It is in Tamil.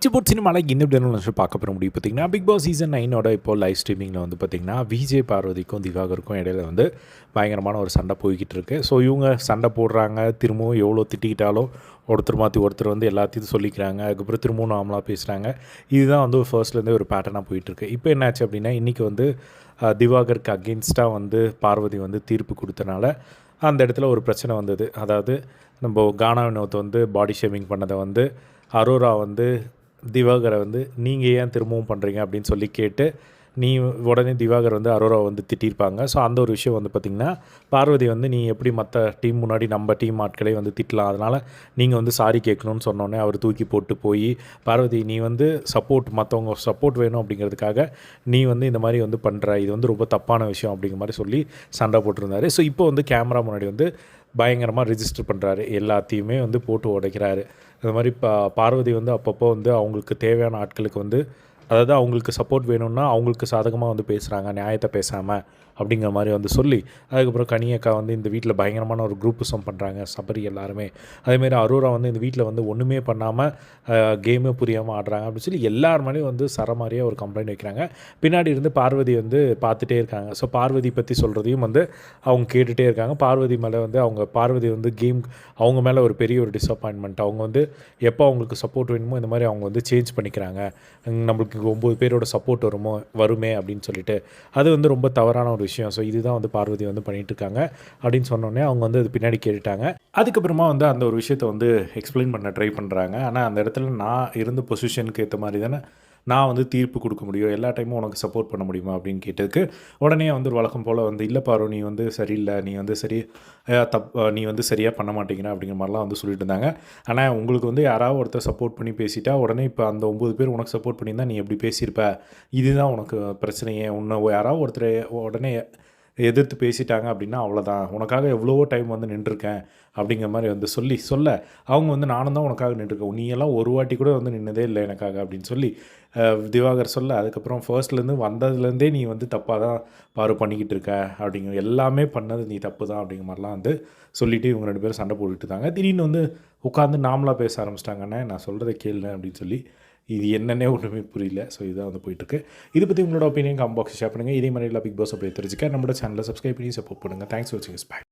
பிச்சு போட் சினிமாவில் இந்த விட பார்க்க போகிற முடியும் பார்த்தீங்கன்னா பிக் பாஸ் சீசன் நைனோட இப்போ லைவ் ஸ்ட்ரீமிங்கில் வந்து பார்த்திங்கன்னா விஜய் பார்வதிக்கும் திவாகருக்கும் இடையில வந்து பயங்கரமான ஒரு சண்டை போய்கிட்டு இருக்கு. ஸோ இவங்க சண்டை போடுறாங்க திரும்பவும் எவ்வளோ திட்டிக்கிட்டாலும் ஒருத்தர் மாற்றி ஒருத்தர் வந்து எல்லாத்தையும் சொல்லிக்கிறாங்க. அதுக்கப்புறம் திரும்பவும் நார்மலாக பேசுகிறாங்க இதுதான் வந்து ஃபர்ஸ்ட்லேருந்தே ஒரு பேட்டர்னாக போயிட்டுருக்கு இப்போ என்னாச்சு அப்படின்னா இன்றைக்கி வந்து திவாகருக்கு அகெயின்ஸ்டாக வந்து பார்வதி வந்து தீர்ப்பு கொடுத்தனால அந்த இடத்துல ஒரு பிரச்சனை வந்தது. அதாவது நம்ம கானா வினோத் வந்து பாடி ஷேமிங் பண்ணதை வந்து அரோரா வந்து திவாகரை வந்து நீங்கள் ஏன் திரும்பவும் பண்ணுறீங்க அப்படின்னு சொல்லி கேட்டு நீ உடனே திவாகர் வந்து அரோரா வந்து திட்டியிருப்பாங்க ஸோ அந்த ஒரு விஷயம் வந்து பார்த்திங்கன்னா பார்வதி வந்து நீ எப்படி மற்ற டீம் முன்னாடி நம்ம டீம் ஆட்களே வந்து திட்டலாம்? அதனால் நீங்கள் வந்து சாரி கேட்கணும்னு சொன்னோன்னே அவர் தூக்கி போட்டு போய் பார்வதி நீ வந்து சப்போர்ட் மற்றவங்க சப்போர்ட் வேணும் அப்படிங்கிறதுக்காக நீ வந்து இந்த மாதிரி வந்து பண்ணுற இது வந்து ரொம்ப தப்பான விஷயம் அப்படிங்கிற மாதிரி சொல்லி சண்டை போட்டிருந்தாரு. ஸோ இப்போ வந்து கேமரா முன்னாடி வந்து பயங்கரமாக ரிஜிஸ்டர் பண்ணுறாரு எல்லாத்தையுமே வந்து போட்டு உடைக்கிறாரு. இந்த மாதிரி பா பார்வதி வந்து அப்பப்போ வந்து அவங்களுக்கு தேவையான ஆட்களுக்கு வந்து அதாவது அவங்களுக்கு சப்போர்ட் வேணும்னா அவங்களுக்கு சாதகமாக வந்து பேசுகிறாங்க நியாயத்தை பேசாமல் அப்படிங்கிற மாதிரி வந்து சொல்லி அதுக்கப்புறம் கனியக்கா வந்து இந்த வீட்டில் பயங்கரமான ஒரு குரூப்பிசம் பண்ணுறாங்க சபரி எல்லாருமே. அதேமாரி அரோரா வந்து இந்த வீட்டில் வந்து ஒன்றுமே பண்ணாமல் கேமே புரியாமல் ஆடுறாங்க அப்படின்னு சொல்லி எல்லார் மேலேயும் வந்து சரமாரியாக ஒரு கம்ப்ளைண்ட் வைக்கிறாங்க. பின்னாடி இருந்து பார்வதி வந்து பார்த்துட்டே இருக்காங்க. ஸோ பார்வதி பற்றி சொல்கிறதையும் வந்து அவங்க கேட்டுகிட்டே இருக்காங்க. பார்வதி மேலே வந்து அவங்க பார்வதி வந்து கேம் அவங்க மேலே ஒரு பெரிய ஒரு டிசப்பாயின்மெண்ட் அவங்க வந்து எப்போ அவங்களுக்கு சப்போர்ட் வேணுமோ இந்த மாதிரி அவங்க வந்து சேஞ்ச் பண்ணிக்கிறாங்க. நம்மளுக்கு ஒம்பது பேரோட சப்போர்ட் வருமோ வருமே அப்படின்னு சொல்லிட்டு. அது வந்து ரொம்ப தவறான ஒரு விஷயம். ஸோ இதுதான் வந்து பார்வதி வந்து பண்ணிட்டு இருக்காங்க அப்படின்னு சொன்னோடனே அவங்க வந்து அது பின்னாடி கேட்டுட்டாங்க. அதுக்கப்புறமா வந்து அந்த ஒரு விஷயத்தை வந்து எக்ஸ்பிளைன் பண்ண ட்ரை பண்ணுறாங்க ஆனால் அந்த இடத்துல நான் இருந்த பொசிஷனுக்கு ஏற்ற மாதிரி தானே நான் வந்து தீர்ப்பு கொடுக்க முடியும் எல்லா டைமும் உனக்கு சப்போர்ட் பண்ண முடியுமா அப்படின்னு கேட்டதுக்கு உடனே வந்து வழக்கம் போல் வந்து இல்லை பாரு நீ வந்து சரியில்லை நீ வந்து சரி தப் நீ வந்து சரியாக பண்ண மாட்டேங்கிற அப்படிங்கிற மாதிரிலாம் வந்து சொல்லிட்டு இருந்தாங்க. ஆனால் உங்களுக்கு வந்து யாராவது ஒருத்தர் சப்போர்ட் பண்ணி பேசிட்டா உடனே இப்போ அந்த ஒம்பது பேர் உனக்கு சப்போர்ட் பண்ணியிருந்தா நீ எப்படி பேசியிருப்ப? இதுதான் உனக்கு பிரச்சனையே. உன்னை யாராவது ஒருத்தர் உடனே எதிர்த்து பேசிட்டாங்க அப்படின்னா அவ்வளோதான் உனக்காக எவ்வளவோ டைம் வந்து நின்றுருக்கேன் அப்படிங்கிற மாதிரி வந்து சொல்லி சொல்ல அவங்க வந்து நானும் தான் உனக்காக நின்றுருக்கேன். நீ எல்லாம் ஒரு வாட்டி கூட வந்து நின்னதே இல்லை எனக்காக அப்படின்னு சொல்லி திவாகர் சொல்ல அதுக்கப்புறம் ஃபர்ஸ்ட்லேருந்து வந்ததுலேருந்தே நீ வந்து தப்பாக தான் பாரு பண்ணிக்கிட்டு இருக்க அப்படிங்கிற எல்லாமே பண்ணது நீ தப்பு தான் அப்படிங்கிற மாதிரிலாம் வந்து சொல்லிவிட்டு இவங்க ரெண்டு பேரும் சண்டை போட்டுட்டு இருந்தாங்க. திடீர்னு வந்து உட்காந்து நாமளாக பேச ஆரம்பிச்சிட்டாங்கண்ணே நான் சொல்கிறத கேளுங்க அப்படின்னு சொல்லி இது என்னன்னே ஒன்றுமே புரியல. ஸோ இதுதான் வந்து போயிட்டுருக்கு. இதை பற்றி உங்களோட ஒப்பீனியன் காம்பாக்ஸ் ஷேர் பண்ணுங்கள் இதே மாதிரி எல்லா பிக் பாஸ் அப்படியே தெரிஞ்சுக்க. நம்மளோட சேனலை சப்ஸ்கிரைப் பண்ணி சப்போர்ட் பண்ணுங்கள் தேங்க்ஸ் ஃபார் வாட்சிங் பை